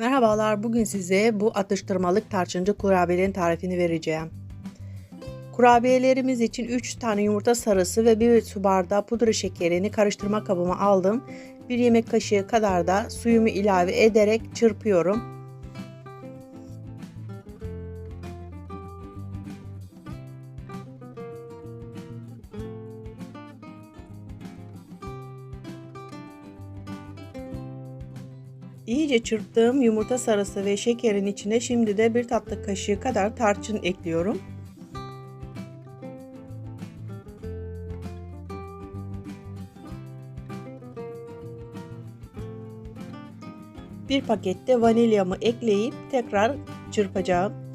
Merhabalar, bugün size bu atıştırmalık tarçıncı kurabiyelerin tarifini vereceğim. Kurabiyelerimiz için 3 tane yumurta sarısı ve 1 su bardağı pudra şekerini karıştırma kabıma aldım. 1 yemek kaşığı kadar da suyumu ilave ederek çırpıyorum. İyice çırptığım yumurta sarısı ve şekerin içine şimdi de bir tatlı kaşığı kadar tarçın ekliyorum. Bir pakette vanilyamı ekleyip tekrar çırpacağım.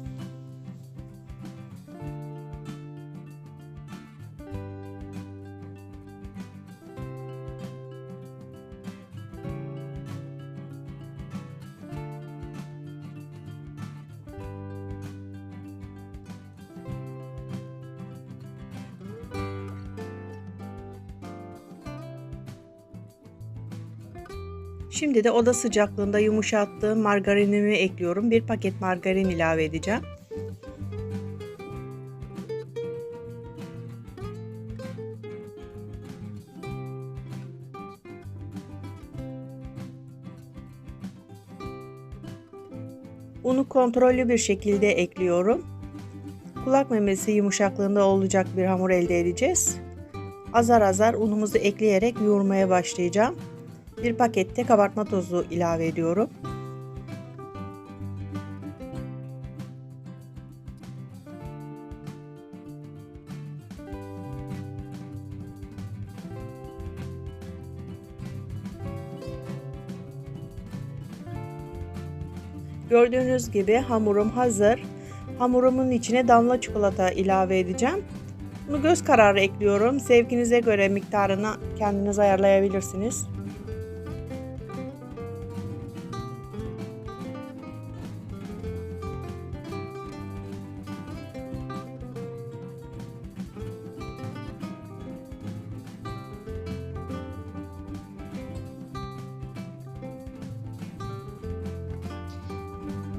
Şimdi de oda sıcaklığında yumuşattığım margarinimi ekliyorum. Bir paket margarin ilave edeceğim. Unu kontrollü bir şekilde ekliyorum. Kulak memesi yumuşaklığında olacak bir hamur elde edeceğiz. Azar azar unumuzu ekleyerek yoğurmaya başlayacağım. Bir pakette kabartma tozu ilave ediyorum. Gördüğünüz gibi hamurum hazır. Hamurumun içine damla çikolata ilave edeceğim. Bunu göz kararı ekliyorum. Sevkinize göre miktarını kendiniz ayarlayabilirsiniz.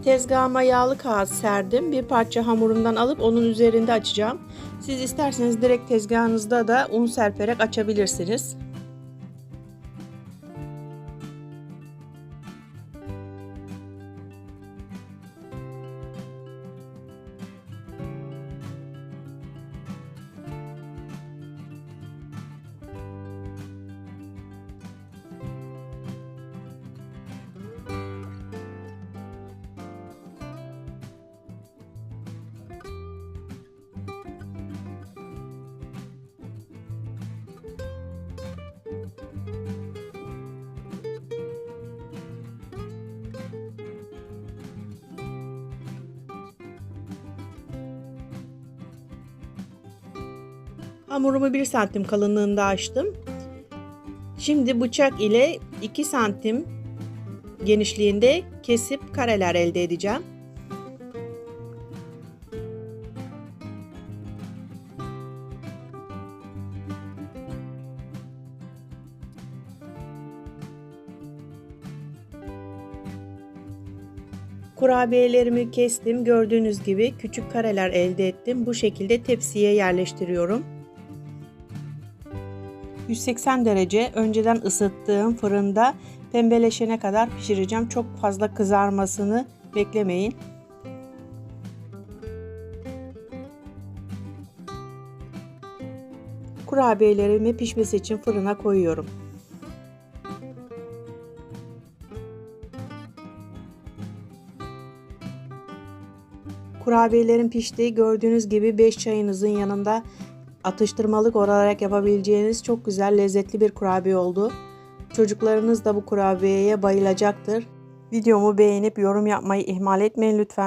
Tezgahıma yağlı kağıt serdim. Bir parça hamurumdan alıp onun üzerinde açacağım. Siz isterseniz direkt tezgahınızda da un serperek açabilirsiniz. Hamurumu 1 santim kalınlığında açtım. Şimdi bıçak ile 2 santim genişliğinde kesip kareler elde edeceğim. Kurabiyelerimi kestim. Gördüğünüz gibi küçük kareler elde ettim. Bu şekilde tepsiye yerleştiriyorum. 180 derece önceden ısıttığım fırında pembeleşene kadar pişireceğim. Çok fazla kızarmasını beklemeyin. Kurabiyelerimi pişmesi için fırına koyuyorum. Kurabiyelerin piştiği gördüğünüz gibi 5 çayınızın yanında atıştırmalık olarak yapabileceğiniz çok güzel lezzetli bir kurabiye oldu. Çocuklarınız da bu kurabiyeye bayılacaktır. Videomu beğenip yorum yapmayı ihmal etmeyin lütfen.